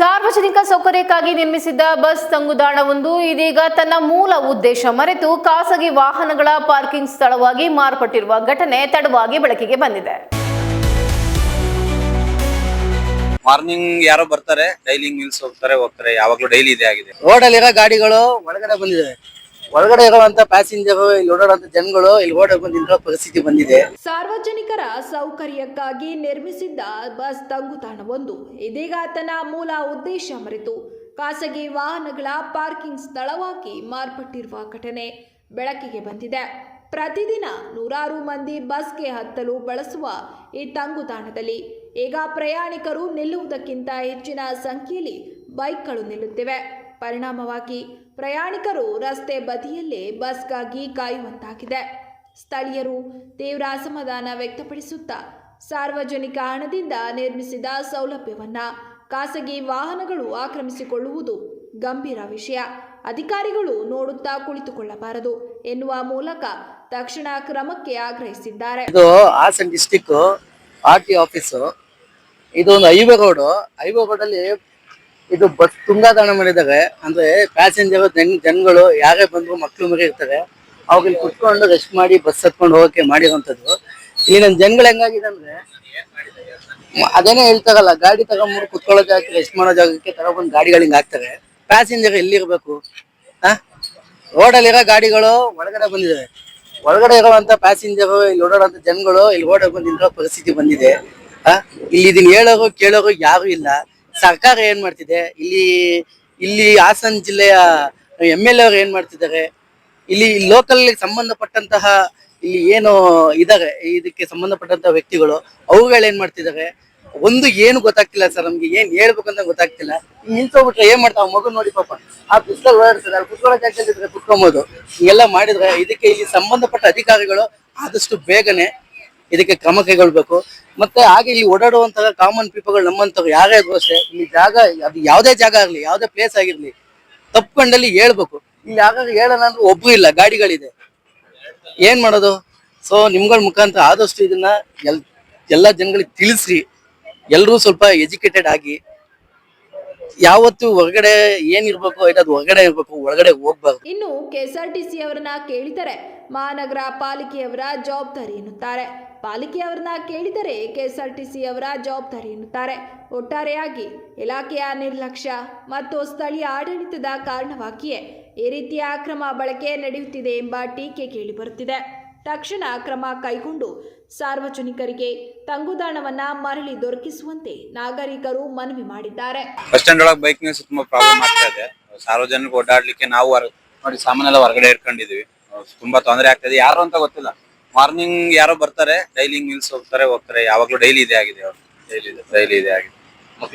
ಸಾರ್ವಜನಿಕ ಸೌಕರ್ಯಕ್ಕಾಗಿ ನಿರ್ಮಿಸಿದ್ದ ಬಸ್ ತಂಗುದಾಣವೊಂದು ಇದೀಗ ತನ್ನ ಮೂಲ ಉದ್ದೇಶ ಮರೆತು ಖಾಸಗಿ ವಾಹನಗಳ ಪಾರ್ಕಿಂಗ್ ಸ್ಥಳವಾಗಿ ಮಾರ್ಪಟ್ಟಿರುವ ಘಟನೆ ತಡವಾಗಿ ಬೆಳಕಿಗೆ ಬಂದಿದೆ. ಮಾರ್ನಿಂಗ್ ಯಾರೋ ಬರ್ತಾರೆ ಡೈಲಿ ನಿಲ್ಸ್ ಹೋಗ್ತಾರೆ ಹೋಗ್ತಾರೆ. ಯಾವಾಗ್ಲೂ ಡೈಲಿ ಇದೇ ಆಗಿದೆ. ರೋಡಲ್ಲಿರೋ ಗಾಡಿಗಳು ಒಳಗಡೆ ಬಂದಿದೆ ಒಳಗಡೆ ಇರುವಂತ ಪ್ಯಾಸೆಂಜರ್ ಇಲ್ಲಿ ಓಡಾಡುವಂತ ಜನಗಳು ಇಲ್ಲಿ ಓಡ ನಿಂತ ಪರಿಸ್ಥಿತಿ ಬಂದಿದೆ. ಸಾರ್ವಜನಿಕರ ಸೌಕರ್ಯಕ್ಕಾಗಿ ನಿರ್ಮಿಸಿದ್ದ ಬಸ್ ತಂಗುತಾಣವೊಂದು ಇದೀಗ ತನ್ನ ಮೂಲ ಉದ್ದೇಶ ಮರೆತು. ಖಾಸಗಿ ವಾಹನಗಳ ಪಾರ್ಕಿಂಗ್ ಸ್ಥಳವಾಗಿ ಮಾರ್ಪಟ್ಟಿರುವ ಘಟನೆ ಬೆಳಕಿಗೆ ಬಂದಿದೆ. ಪ್ರತಿದಿನ ನೂರಾರು ಮಂದಿ ಬಸ್ಗೆ ಹತ್ತಲು ಬಳಸುವ ಈ ತಂಗುತಾಣದಲ್ಲಿ ಈಗ ಪ್ರಯಾಣಿಕರು ನಿಲ್ಲುವುದಕ್ಕಿಂತ ಹೆಚ್ಚಿನ ಸಂಖ್ಯೆಯಲ್ಲಿ ಬೈಕ್ಗಳು ನಿಲ್ಲುತ್ತಿವೆ. ಪರಿಣಾಮವಾಗಿ ಪ್ರಯಾಣಿಕರು ರಸ್ತೆ ಬದಿಯಲ್ಲೇ ಬಸ್ಗಾಗಿ ಕಾಯುವಂತಾಗಿದೆ. ಸ್ಥಳೀಯರು ತೀವ್ರ ಅಸಮಾಧಾನ ವ್ಯಕ್ತಪಡಿಸುತ್ತಾ ಸಾರ್ವಜನಿಕ ಹಣದಿಂದ ನಿರ್ಮಿಸಿದ ಸೌಲಭ್ಯವನ್ನ ಖಾಸಗಿ ವಾಹನಗಳು ಆಕ್ರಮಿಸಿಕೊಳ್ಳುವುದು ಗಂಭೀರ ವಿಷಯ. ಅಧಿಕಾರಿಗಳು ನೋಡುತ್ತಾ ಕುಳಿತುಕೊಳ್ಳಬಾರದು ಎನ್ನುವ ಮೂಲಕ ತಕ್ಷಣ ಕ್ರಮಕ್ಕೆ ಆಗ್ರಹಿಸಿದ್ದಾರೆ. ಇದು Hassan district R T office ಇದು ಒಂದು ಹೈವೇ ರೋಡು ಹೈವೇ ರೋಡ್ ಅಲ್ಲಿ ಇದು ಬಸ್ ತುಂಗಾದಾಣ ಮಾಡಿದಾಗ, ಅಂದ್ರೆ ಪ್ಯಾಸೆಂಜರ್ ಜನ್, ಜನಗಳು ಯಾರೇ ಬಂದ್ರು ಮಕ್ಳು ಮರಿ ಇರ್ತಾರೆ ಅವಾಗ ಇಲ್ಲಿ ಕುತ್ಕೊಂಡು ರೆಸ್ಟ್ ಮಾಡಿ ಬಸ್ ಹತ್ಕೊಂಡು ಹೋಗಕ್ಕೆ ಮಾಡಿರುವಂತದ್ದು ನನ್ನ ಜನಗಳು ಹೆಂಗಾಗಿದೆ ಅಂದ್ರೆ ಅದೇನೇ ಹೇಳ್ತಾರಲ್ಲ, ಗಾಡಿ ತಗೊಂಡ್ಬಿಟ್ಟು ಕುತ್ಕೊಳ್ಳೋ ಜಾಗಕ್ಕೆ ರೆಸ್ಟ್ ಮಾಡೋ ಜಾಗಕ್ಕೆ ತಗೊಂಡ್ಬಂದು ಗಾಡಿಗಳು ಹಿಂಗ್ ಹಾಕ್ತಾರೆ. ಪ್ಯಾಸೆಂಜರ್ ಎಲ್ಲಿರ್ಬೇಕು? ಆ? ರೋಡಲ್ಲಿರೋ ಗಾಡಿಗಳು ಒಳಗಡೆ ಬಂದಿದೆ ಒಳಗಡೆ ಇರುವಂತ ಪ್ಯಾಸೆಂಜರ್ ಇಲ್ಲಿ ಓಡಾಡುವಂತ ಜನಗಳು ಇಲ್ಲಿ ಓಡಾಕ್ ಬಂದಿರೋ ಪರಿಸ್ಥಿತಿ ಬಂದಿದೆ. ಆ? ಇಲ್ಲಿ ಇದನ್ನ ಹೇಳೋರು ಕೇಳೋರು ಯಾರು ಇಲ್ಲ. ಸರ್ಕಾರ ಏನ್ ಮಾಡ್ತಿದೆ? ಇಲ್ಲಿ ಇಲ್ಲಿ ಹಾಸನ ಜಿಲ್ಲೆಯ ಎಂ ಎಲ್ ಏನ್ ಮಾಡ್ತಿದ್ದಾರೆ? ಇಲ್ಲಿ ಲೋಕಲ್ ಸಂಬಂಧಪಟ್ಟಂತಹ ಇಲ್ಲಿ ಏನು ಇದಾರೆ? ಇದಕ್ಕೆ ಸಂಬಂಧಪಟ್ಟಂತಹ ವ್ಯಕ್ತಿಗಳು ಅವುಗಳು ಏನ್ ಮಾಡ್ತಿದ್ದಾರೆ? ಒಂದು ಏನು ಗೊತ್ತಾಗ್ತಿಲ್ಲ ಸರ್ ನಮ್ಗೆ. ಏನ್ ಹೇಳ್ಬೇಕಂತ ಗೊತ್ತಾಗ್ತಿಲ್ಲ. ನಿಂತೋಗ್ಬಿಟ್ರೆ ಏನ್ ಮಾಡ್ತಾವ? ಮಗು ನೋಡಿ ಪಾಪ. ಆ ಪುಸ್ತಕ ಓಡಾಡ್ತಾರೆ. ಅಲ್ಲಿ ಜಾಗದಲ್ಲಿ ಇದ್ರೆ ಕುತ್ಕೊಬೋದು. ಹಿಂಗೆಲ್ಲ ಮಾಡಿದ್ರೆ ಇದಕ್ಕೆ ಇಲ್ಲಿ ಸಂಬಂಧಪಟ್ಟ ಅಧಿಕಾರಿಗಳು ಆದಷ್ಟು ಬೇಗನೆ ಇದಕ್ಕೆ ಕ್ರಮ ಕೈಗೊಳ್ಬೇಕು. ಮತ್ತೆ ಹಾಗೆ ಇಲ್ಲಿ ಓಡಾಡುವಂತಹ ಕಾಮನ್ ಪೀಪಲ್ಗಳು ನಮ್ಮಂತ ಯಾರೇ ಅಷ್ಟೇ, ಇಲ್ಲಿ ಜಾಗ, ಅದು ಯಾವುದೇ ಜಾಗ ಆಗ್ಲಿ, ಯಾವುದೇ ಪ್ಲೇಸ್ ಆಗಿರ್ಲಿ, ತಪ್ಕೊಂಡಲ್ಲಿ ಹೇಳ್ಬೇಕು. ಇಲ್ಲಿ ಯಾವಾಗ ಹೇಳೋಣ ಅಂದ್ರೆ ಒಬ್ರು ಇಲ್ಲ, ಗಾಡಿಗಳಿದೆ. ಏನ್ ಮಾಡೋದು? ಸೊ ನಿಮ್ಗಳ ಮುಖಾಂತರ ಆದಷ್ಟು ಇದನ್ನ ಎಲ್ ಎಲ್ಲ ಜನಗಳಿಗೆ ತಿಳಿಸ್ರಿ. ಎಲ್ರೂ ಸ್ವಲ್ಪ ಎಜುಕೇಟೆಡ್ ಆಗಿ ಯಾವತ್ತು ಹೊರಗಡೆ ಏನಿರ್ಬೇಕು ಅದು ಹೊರಗಡೆ ಇರ್ಬೇಕು, ಒಳಗಡೆ ಹೋಗ್ಬಾರ್ದು. ಇನ್ನು ಕೆಎಸ್ಆರ್ಟಿಸಿ ಅವರನ್ನ ಕೇಳಿದರೆ ಮಹಾನಗರ ಪಾಲಿಕೆಯವರ ಜವಾಬ್ದಾರಿ ಎನ್ನುತ್ತಾರೆ. ಪಾಲಿಕೆಯವರನ್ನ ಕೇಳಿದರೆ ಕೆಎಸ್ಆರ್ಟಿಸಿ ಅವರ ಜವಾಬ್ದಾರಿ ಎನ್ನುತ್ತಾರೆ. ಒಟ್ಟಾರೆಯಾಗಿ ಇಲಾಖೆಯ ನಿರ್ಲಕ್ಷ್ಯ ಮತ್ತು ಸ್ಥಳೀಯ ಆಡಳಿತದ ಕಾರಣವಾಗಿಯೇ ಈ ರೀತಿಯ ಅಕ್ರಮ ಬಳಕೆ ನಡೆಯುತ್ತಿದೆ ಎಂಬ ಟೀಕೆ ಕೇಳಿಬರುತ್ತಿದೆ ತಕ್ಷಣ ಕ್ರಮ ಕೈಗೊಂಡು ಸಾರ್ವಜನಿಕರಿಗೆ ತಂಗುದಾಣವನ್ನ ಮರಳಿ ದೊರಕಿಸುವಂತೆ ನಾಗರಿಕರು ಮನವಿ ಮಾಡಿದ್ದಾರೆ. ಬಸ್ ಸ್ಟ್ಯಾಂಡ್ ಒಳಗೆ ಬೈಕ್ ತುಂಬಾ ಪ್ರಾಬ್ಲಮ್ ಆಗ್ತಾ ಇದೆ. ಸಾರ್ವಜನಿಕ ಓಡಾಡ್ಲಿಕ್ಕೆ ನಾವು ನೋಡಿ ಸಾಮಾನೆಲ್ಲ ಹೊರಗಡೆ ಇಟ್ಕೊಂಡಿದೀವಿ ತುಂಬಾ ತೊಂದರೆ ಆಗ್ತದೆ ಯಾರು ಅಂತ ಗೊತ್ತಿಲ್ಲ. ಮಾರ್ನಿಂಗ್ ಯಾರೋ ಬರ್ತಾರೆ ಡೈಲಿ ನಿಲ್ಸ್ ಹೋಗ್ತಾರೆ ಹೋಗ್ತಾರೆ. ಯಾವಾಗ್ಲೂ ಡೈಲಿ ಇದೇ ಆಗಿದೆ ಡೈಲಿ ಡೈಲಿ ಇದೆ ಆಗಿದೆ.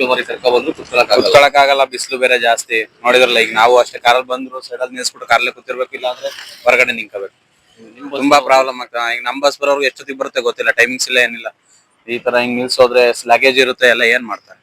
ಮರಿ ಕರ್ಕೊ ಬಂದ್ರು ಕುತ್ಕೊಳಕ್ ಕುತ್ಕೊಳಕ್ ಆಗಲ್ಲ ಬಿಸಿಲು ಬೇರೆ ಜಾಸ್ತಿ. ನೋಡಿದ್ರಲ್ಲ ಈಗ ನಾವು ಅಷ್ಟೇ ಕಾರಲ್ಲಿ ಬಂದ್ರು ಸೈಡಲ್ಲಿ ನಿಲ್ಸ್ಬಿಟ್ಟು ಕಾರಲ್ಲೇ ಕೂತಿರ್ಬೇಕು ಇಲ್ಲ ಅಂದ್ರೆ ಹೊರಗಡೆ ನಿಂಕಬೇಕು ತುಂಬಾ ಪ್ರಾಬ್ಲಮ್ ಆಗ್ತದೆ ಈಗ ನಮ್ ಬಸ್ ಬರೋರ್ಗೆ ಎಷ್ಟೊತ್ತಿಗೆ ಬರುತ್ತೆ ಗೊತ್ತಿಲ್ಲ ಟೈಮಿಂಗ್ಸ್ ಇಲ್ಲ ಏನಿಲ್ಲ. ಈ ತರ ಹಿಂಗ್ ನಿಲ್ಸೋದ್ರೆ ಲಗೇಜ್ ಇರುತ್ತೆ ಎಲ್ಲ ಏನ್ ಮಾಡ್ತಾರೆ?